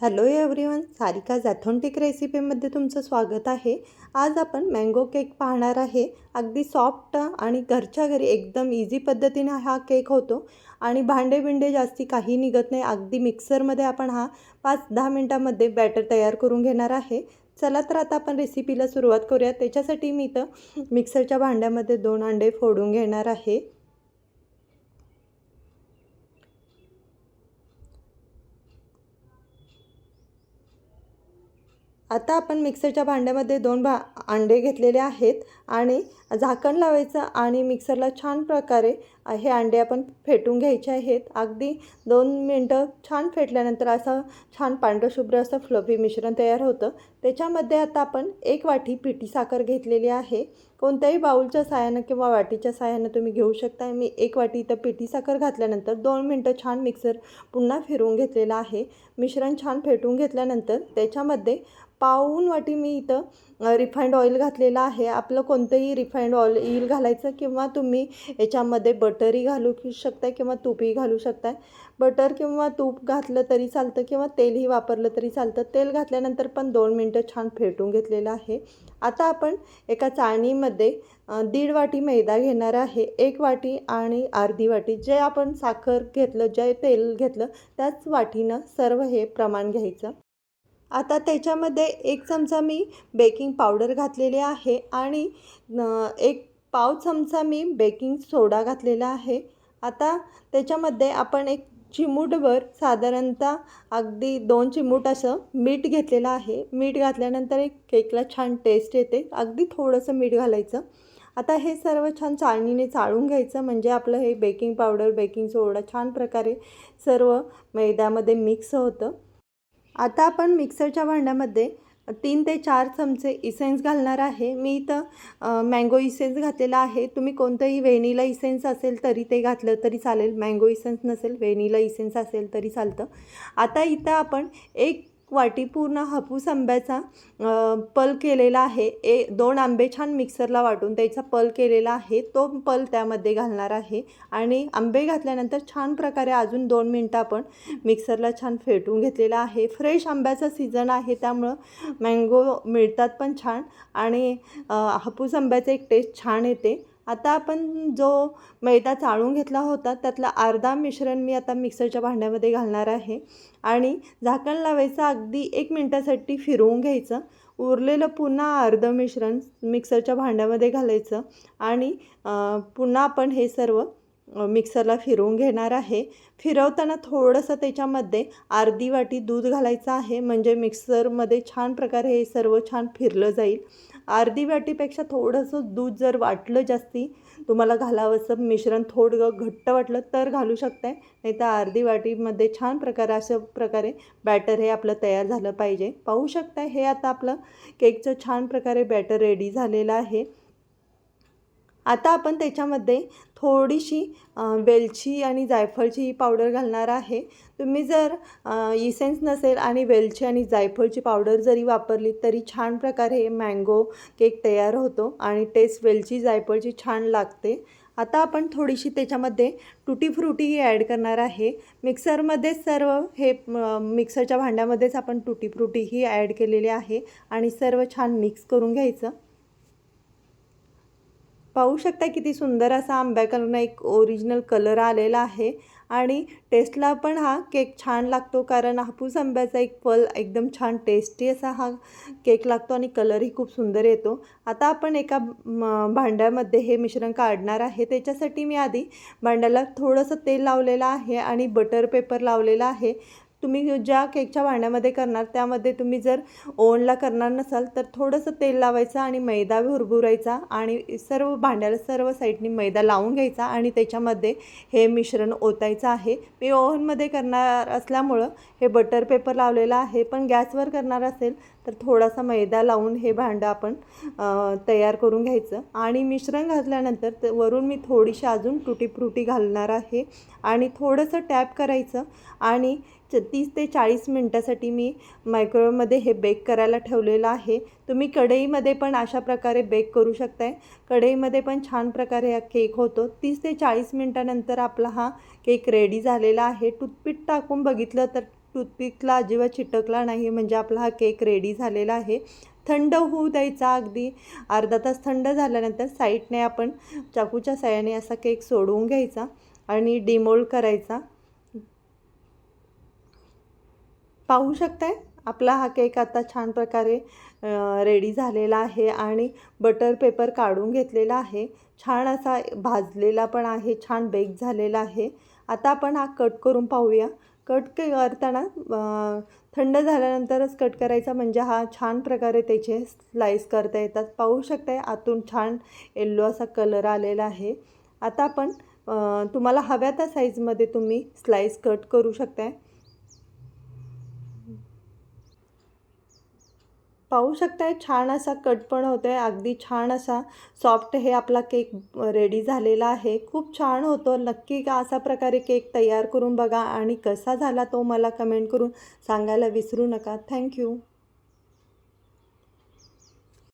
Hello everyone Sarika झॅथॉन्टिक रेसिपीमध्ये तुमचं स्वागत आहे. आज आपण मँगो केक पाहणार आहे. अगदी सॉफ्ट आणि घरच्या घरी एकदम इझी पद्धतीने हा केक होतो. आणि भांडे बिंडे जास्ती काही निघत नाही. अगदी मिक्सरमध्ये आपण हा पाच दहा मिनटामध्ये बॅटर तयार करून घेणार आहे. चला तर आता आपण रेसिपीला सुरुवात करूया. त्याच्यासाठी मी इथं मिक्सरच्या भांड्यामध्ये दोन अंडे फोडून घेणार आहे. आता आपण मिक्सरच्या भांड्यामध्ये दोन भा अंडे घेतलेले आहेत आणि झाकण लावायचं आणि मिक्सरला छान प्रकारे हे अंडे आपण फेटून घ्यायचे आहेत. अगदी दोन मिनटं छान फेटल्यानंतर असं छान पांढरशुभ्र असं फ्लफी मिश्रण तयार होतं. त्याच्यामध्ये आता आपण एक वाटी पिठी साखर घेतलेली आहे. कोणत्याही बाऊलच्या सहाय्यानं किंवा वाटीच्या सहाय्यानं तुम्ही घेऊ शकता मी एक वाटी इथं पिठी साखर घातल्यानंतर दोन मिनटं छान मिक्सर पुन्हा फिरवून घेतलेला आहे. मिश्रण छान फेटून घेतल्यानंतर त्याच्यामध्ये पाऊन वाटी मी इथं रिफाईंड ऑइल घातलेलं आहे. आपलं कोणतंही रिफाईंड ऑइल घालायचं किंवा तुम्ही याच्यामध्ये बटरही घालू शकताय किंवा तूपही घालू शकताय. बटर किंवा तूप घातलं तरी चालतं किंवा तेलही वापरलं तरी चालतं. तेल घातल्यानंतर पण दोन मिनटं छान फेटून घेतलेलं आहे. आता आपण एका चाळणीमध्ये दीड वाटी मैदा घेणार आहे. एक वाटी आणि अर्धी वाटी. जे आपण साखर घेतलं जे तेल घेतलं त्याच वाटीनं सर्व हे प्रमाण घ्यायचं. आता त्याच्यामध्ये एक चमचा मी बेकिंग पावडर घातलेली आहे आणि एक पाव चमचा मी बेकिंग सोडा घातलेला आहे. आता त्याच्यामध्ये आपण एक चिमूटभर साधारणतः अगदी दोन चिमूट असं मीठ घेतलेलं आहे. मीठ घातल्यानंतर एक केकला छान टेस्ट येते. अगदी थोडंसं मीठ घालायचं. आता हे सर्व छान चाळणीने चाळून घ्यायचं. म्हणजे आपलं हे बेकिंग पावडर बेकिंग सोडा छान प्रकारे सर्व मैद्यामध्ये मिक्स होतं. आता आपण मिक्सरच्या भांड्यामध्ये तीन ते चार चमचे इसेन्स घालणार आहे. मी इथं मँगो इसेन्स घातलेला आहे. तुम्ही कोणतंही व्हेनिला इसेन्स असेल तरी ते घातलं तरी चालेल. मँगो इसेन्स नसेल व्हेनिला इसेन्स असेल तरी चालतं. आता इथं आपण एक वाटी पूर्ण हापूस आंब्याचा पल केलेला आहे. ए दोन आंबे छान मिक्सरला वाटून त्याचा पल केलेला आहे. तो पल त्यामध्ये घालणार आहे. आणि आंबे घातल्यानंतर छान प्रकारे अजून दोन मिनटं आपण मिक्सरला छान फेटून घेतलेला आहे. फ्रेश आंब्याचा सीझन आहे त्यामुळं मँगो मिळतात पण छान. आणि हापूस आंब्याचं एक टेस्ट छान येते. आता आपण जो मैदा चाळून घेतला होता त्यातला अर्धा मिश्रण मी आता मिक्सरच्या भांड्यामध्ये घालणार आहे. आणि झाकण लावायचं अगदी एक मिनटासाठी फिरवून घ्यायचं. उरलेलं पुन्हा अर्धं मिश्रण मिक्सरच्या भांड्यामध्ये घालायचं. आणि पुन्हा आपण हे सर्व मिक्सरला फिरवून घेणार आहे. फिरवताना थोडंसं त्याच्यामध्ये अर्धी वाटी दूध घालायचं आहे. म्हणजे मिक्सरमध्ये छान प्रकारे हे सर्व छान फिरलं जाईल. अर्धी वाटीपेक्षा थोडंसं दूध जर वाटलं जास्ती तुम्हाला घालावंसं मिश्रण थोडं घट्ट वाटलं तर घालू शकताय. नाही तर अर्धी वाटीमध्ये छान प्रकारे अशा प्रकारे बॅटर हे आपलं तयार झालं पाहिजे. पाहू शकताय हे आता आपलं केकचं छान प्रकारे बॅटर रेडी झालेलं आहे. आता आपण त्याच्यामध्ये थोडीशी वेलची आणि जायफळची ही पावडर घालणार आहे. तुम्ही जर इसेन्स नसेल आणि वेलची आणि जायफळची पावडर जरी वापरली तरी छान प्रकारे मँगो केक तयार होतो आणि टेस्ट वेलची जायफळची छान लागते. आता आपण थोडीशी त्याच्यामध्ये टुटी फ्रुटीही ॲड करणार आहे. मिक्सरमध्ये सर्व हे मिक्सरच्या भांड्यामध्येच आपण टुटी फ्रुटीही ॲड केलेली आहे आणि सर्व छान मिक्स करून घ्यायचं. पाहू शकता किती सुंदर असा आंब्या कलरनं एक ओरिजिनल कलर आलेला आहे. आणि टेस्टला पण हा केक छान लागतो कारण हापूस आंब्याचा एक फल एकदम छान टेस्टी असा हा केक लागतो आणि कलरही खूप सुंदर येतो. आता आपण एका भांड्यामध्ये हे मिश्रण काढणार आहे. त्याच्यासाठी मी आधी भांड्याला थोडंसं तेल लावलेलं आहे आणि बटर पेपर लावलेला आहे. तुम्ही ज्या केकच्या भांड्यामध्ये करणार त्यामध्ये तुम्ही जर ओनला करणार नसाल तर थोडंसं तेल लावायचं आणि मैदा भुरभुरायचा आणि सर्व भांड्याला सर्व साईडनी मैदा लावून घ्यायचा आणि त्याच्यामध्ये हे मिश्रण ओतायचं आहे. मी ओव्हनमध्ये करणार असल्यामुळं हे बटर पेपर लावलेलं आहे पण गॅसवर करणार असेल तर थोडासा मैदा लावून हे भांडं आपण तयार करून घ्यायचं. आणि मिश्रण घातल्यानंतर वरून मी थोडीशी अजून तुटी फ्रुटी घालणार आहे. आणि थोडंसं टॅप करायचं आणि तीस ते चाळीस मिनटासाठी मी मायक्रोवेवमध्ये हे बेक करायला ठेवलेलं आहे. तुम्ही कढईमध्ये पण अशा प्रकारे बेक करू शकताय. कढईमध्ये पण छान प्रकारे हा केक होतो. तीस ते चाळीस मिनटानंतर आपला हा केक रेडी झालेला आहे. टूथपीठ टाकून बघितलं तर टूथपिकला अजिबात चिटकला नाही. म्हणजे आपला हा केक रेडी झालेला आहे. थंड होऊ द्यायचा अगदी. अर्धा तास थंड झाल्यानंतर साईडने आपण चाकूच्या साह्याने असा केक सोडवून घ्यायचा आणि डिमोल्ड करायचा. पाहू शकताय? आपला हा केक आता छान प्रकारे रेडी झालेला आहे आणि बटर पेपर काढून घेतलेला आहे. छान असा भाजलेला पण आहे. छान बेक झालेला आहे. आता आपण हा कट करून पाहूया. कट करताना थंड झाल्यानंतरच कट करायचा. म्हणजे हा छान प्रकारे त्याचे स्लाईस करता येतात. पाहू शकताय आतून छान येल्लो असा कलर आलेला आहे. आता आपण तुम्हाला हव्या त्या साईजमध्ये तुम्ही स्लाईस कट करू शकताय. पाहू शकताय छान असा कट पण होतो आहे अगदी छान असा सॉफ्ट हे आपला केक रेडी झालेला आहे. खूप छान होतो. नक्की का असा प्रकारे केक तयार करून बघा. आणि कसा झाला तो मला कमेंट करून सांगायला विसरू नका. थँक्यू